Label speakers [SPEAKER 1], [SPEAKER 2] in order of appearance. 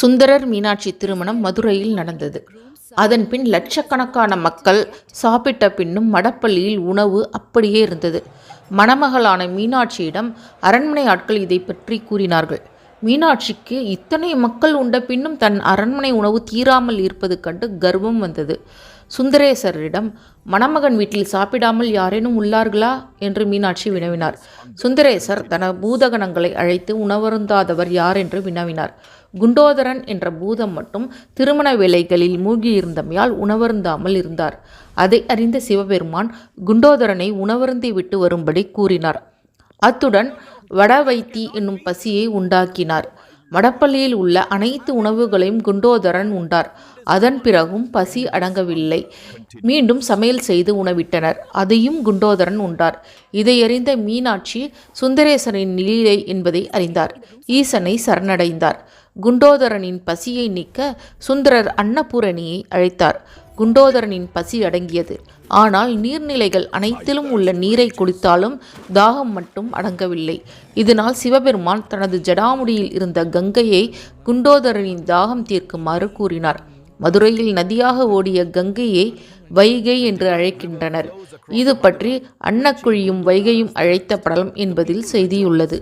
[SPEAKER 1] சுந்தரர் மீனாட்சி திருமணம் மதுரையில் நடந்தது. அதன் பின் லட்சக்கணக்கான மக்கள் சாப்பிட்ட பின்னும் மடப்பள்ளியில் உணவு அப்படியே இருந்தது. மணமகளான மீனாட்சியிடம் அரண்மனை ஆட்கள் இதை பற்றி கூறினார்கள். மீனாட்சிக்கு இத்தனை மக்கள் உண்ட பின்னும் தன் அரண்மனை உணவு தீராமல் இருப்பது கண்டு கர்வம் வந்தது. சுந்தரேசரிடம் மணமகன் வீட்டில் சாப்பிடாமல் யாரேனும் உள்ளார்களா? என்று மீனாட்சி வினவினார். சுந்தரேசர் தன பூதகணங்களை அழைத்து உணவருந்தாதவர் யார்? என்று வினவினார். குண்டோதரன் என்ற பூதம் மட்டும் திருமண வேலைகளில் மூழ்கியிருந்தமையால் உணவருந்தாமல் இருந்தார். அதை அறிந்த சிவபெருமான் குண்டோதரனை உணவருந்தி விட்டு வரும்படி கூறினார். அத்துடன் வடவைத்தி என்னும் பசியை உண்டாக்கினார். மடப்பள்ளியில் உள்ள அனைத்து உணவுகளையும் குண்டோதரன் உண்டார். அதன் பிறகும் பசி அடங்கவில்லை. மீண்டும் சமையல் செய்து உணவிட்டனர். அதையும் குண்டோதரன் உண்டார். இதையறிந்த மீனாட்சி சுந்தரேசனின் நிலை என்பதை அறிந்தார். ஈசனை சரணடைந்தார். குண்டோதரனின் பசியை நீக்க சுந்தரர் அன்னபூரணியை அழைத்தார். குண்டோதரனின் பசி அடங்கியது. ஆனால் நீர்நிலைகள் அனைத்திலும் உள்ள நீரை குடித்தாலும் தாகம் மட்டும் அடங்கவில்லை. இதனால் சிவபெருமான் தனது ஜடாமுடியில் இருந்த கங்கையை குண்டோதரனின் தாகம் தீர்க்குமாறு கூறினார். மதுரையில் நதியாக ஓடிய கங்கையை வைகை என்று அழைக்கின்றனர். இது பற்றி அன்னக்குழியும் வைகையும் அழைத்த படலம் என்பதில் செய்தியுள்ளது.